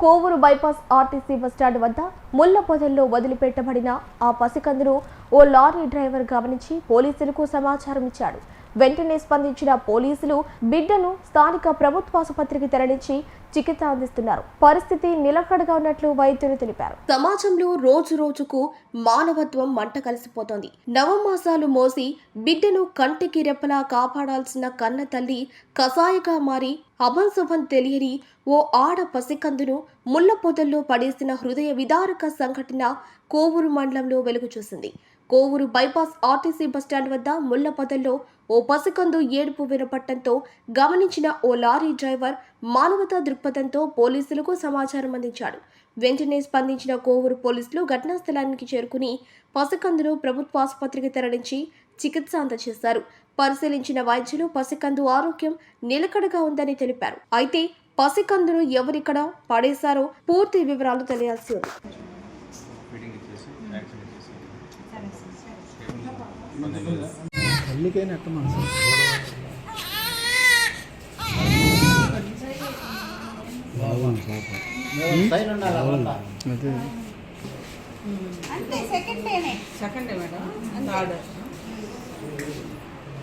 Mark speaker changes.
Speaker 1: Kovur bypass RTC bus stand వద్ద ముళ్ళ పొదల్లో వదిలిపెట్టబడిన ఆ పసికందును ఓ లారీ డ్రైవర్ గమనించి పోలీసులకు సమాచారం ఇచ్చాడు. వెంటనే స్పందించిన పోలీసులు బిడ్డను స్థానిక ప్రభుత్వాసుపత్రికి తరలించి చికిత్స అందిస్తున్నారు. పరిస్థితి నిలకడగా ఉన్నట్లు వైద్యులు తెలిపారు. సమాజంలో రోజు రోజుకు మానవత్వం మంట కలిసిపోతోంది. నవమాసాలు మోసి బిడ్డను కంటికి రెప్పలా కాపాడాల్సిన కన్న తల్లి కషాయగా మారి అభంశుభం తెలియని ఓ ఆడ పసికందును ముళ్ళ పొదల్లో పడేసిన హృదయ విదారక సంఘటన కోవూరు మండలంలో వెలుగు చూసింది. కోవూరు బైపాస్ ఆర్టీసీ బస్టాండ్ వద్ద ముళ్ళ పొదల్లో ఓ పసికందు ఏడుపు వినపట్టంతో గమనించిన ఓ లారీ డ్రైవర్ మానవతా దృక్పథంతో పోలీసులకు సమాచారం అందించాడు. వెంటనే స్పందించిన కోవూరు పోలీసులు ఘటనా స్థలానికి చేరుకుని పసికందును ప్రభుత్వ ఆసుపత్రికి తరలించి చికిత్స అందజేశారు. పరిశీలించిన వైద్యులు పసికందు ఆరోగ్యం నిలకడగా ఉందని తెలిపారు. అయితే పసికందును ఎవరిక్కడ పడేశారో పూర్తి వివరాలు తెలియాల్సి ఉంది.
Speaker 2: ఫిట్టింగ్ ఇచ్చేసి యాక్షన్